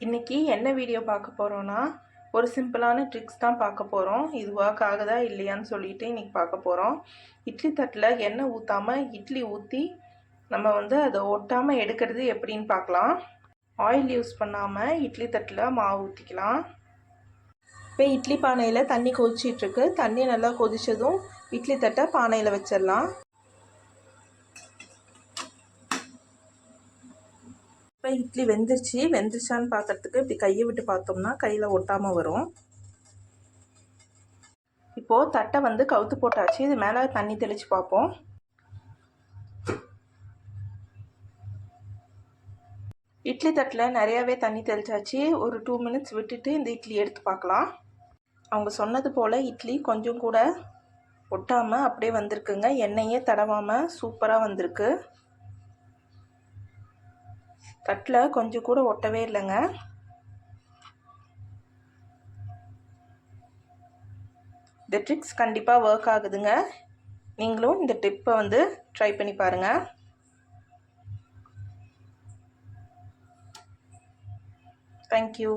இன்றைக்கி என்ன வீடியோ பார்க்க போகிறோன்னா ஒரு சிம்பிளான ட்ரிக்ஸ் தான் பார்க்க போகிறோம் இது ஒர்க் ஆகுதா இல்லையான்னு சொல்லிட்டு இன்றைக்கி பார்க்க போகிறோம் இட்லி தட்டில் எண்ணெய் ஊற்றாமல் இட்லி ஊற்றி நம்ம வந்து அதை ஒட்டாமல் எடுக்கிறது எப்படின்னு பார்க்கலாம். ஆயில் யூஸ் பண்ணாமல் இட்லி தட்டில் மாவு ஊற்றிக்கலாம் இப்போ இட்லி பானையில் தண்ணி கொதிச்சிட்ருக்கு தண்ணி நல்லா கொதிச்சதும் இட்லி தட்டை பானையில் வச்சிடலாம். இப்போ இட்லி வெந்துருச்சு. வெந்துருச்சான்னு பார்க்குறதுக்கு இப்படி கையை விட்டு பார்த்தோம்னா கையில் ஒட்டாமல் வரும். இப்போது தட்டை வந்து கவுத்து போட்டாச்சு. இது மேலே தண்ணி தெளித்து பார்ப்போம். இட்லி தட்டில் நிறையாவே தண்ணி தெளிச்சாச்சு. ஒரு டூ மினிட்ஸ் விட்டுட்டு இந்த இட்லி எடுத்து பார்க்கலாம். அவங்க சொன்னது போல் இட்லி கொஞ்சம் கூட ஒட்டாமல் அப்படியே வந்திருக்குங்க. எண்ணெயே தடவாமல் சூப்பராக வந்திருக்கு. தட்டில் கொஞ்சம் கூட ஒட்டவே இல்லைங்க. இந்த ட்ரிக்ஸ் கண்டிப்பாக ஒர்க் ஆகுதுங்க. நீங்களும் இந்த டிப்பை வந்து ட்ரை பண்ணி பாருங்கள் தேங்க்யூ